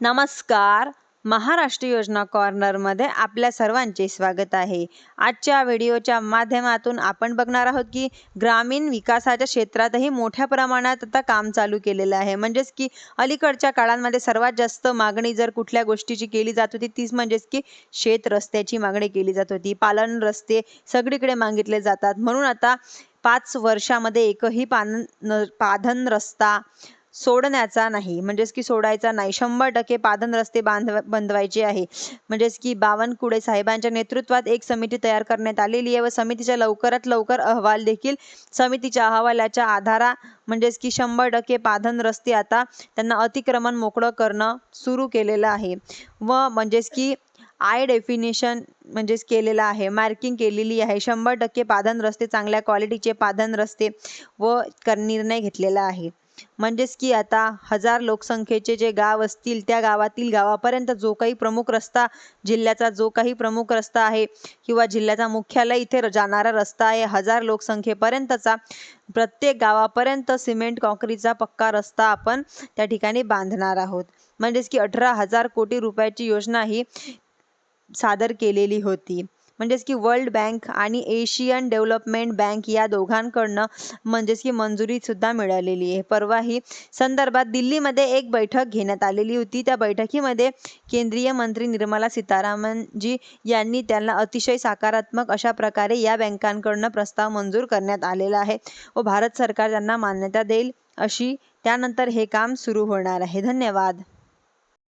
नमस्कार. महाराष्ट्र योजना कॉर्नरमध्ये आपल्या सर्वांचे स्वागत आहे. आजच्या व्हिडिओच्या माध्यमातून आपण बघणार आहोत की ग्रामीण विकासाच्या क्षेत्रातही मोठ्या प्रमाणात आता काम चालू केलेलं आहे. म्हणजेच की अलीकडच्या काळांमध्ये सर्वात जास्त मागणी जर कुठल्या गोष्टीची केली जात होती तीच म्हणजेच की शेत रस्त्याची मागणी केली जात होती. पालन रस्ते सगळीकडे मागितले जातात. म्हणून आता पाच वर्षामध्ये एकही पान पाधन रस्ता सोडण्याचा नाही. म्हणजेच की सोडायचा नाही. शंभर टक्के पादन रस्ते बांधव बनवायचे आहे. म्हणजेच की बावनकुळे साहेबांच्या नेतृत्वात एक समिती तयार करण्यात आलेली आहे व समितीच्या लवकरात लवकर अहवाल देखील समितीच्या अहवालाच्या आधारा म्हणजेच की शंभर टक्के पाधन रस्ते आता त्यांना अतिक्रमण मोकळं करणं सुरू केलेलं आहे. व म्हणजेच की आय डेफिनेशन म्हणजेच केलेलं आहे. मार्किंग केलेली आहे. शंभर टक्के पाधन रस्ते चांगल्या क्वालिटीचे पाधन रस्ते व कर निर्णय घेतलेला आहे. म्हणजेच की आता हजार लोकसंख्येचे जे गाव असतील त्या गावातील गावापर्यंत जो काही प्रमुख रस्ता जिल्ह्याचा जो काही प्रमुख रस्ता आहे किंवा जिल्ह्याचा मुख्यालय इथे जाणारा रस्ता आहे हजार लोकसंख्येपर्यंतचा प्रत्येक गावापर्यंत सिमेंट कॉन्क्रीटचा पक्का रस्ता आपण त्या ठिकाणी बांधणार आहोत. म्हणजेच की अठरा हजार कोटी रुपयाची योजना ही सादर केलेली होती. म्हणजेच की वर्ल्ड बँक आणि एशियन डेव्हलपमेंट बँक या दोघांकडनं म्हणजेच की मंजुरी सुद्धा मिळालेली आहे. परवा ही संदर्भात दिल्लीमध्ये एक बैठक घेण्यात आलेली होती. त्या बैठकीमध्ये केंद्रीय मंत्री निर्मला सीतारामनजी यांनी त्यांना अतिशय सकारात्मक अशा प्रकारे या बँकांकडनं प्रस्ताव मंजूर करण्यात आलेला आहे व भारत सरकार त्यांना मान्यता देईल अशी त्यानंतर हे काम सुरू होणार आहे. धन्यवाद.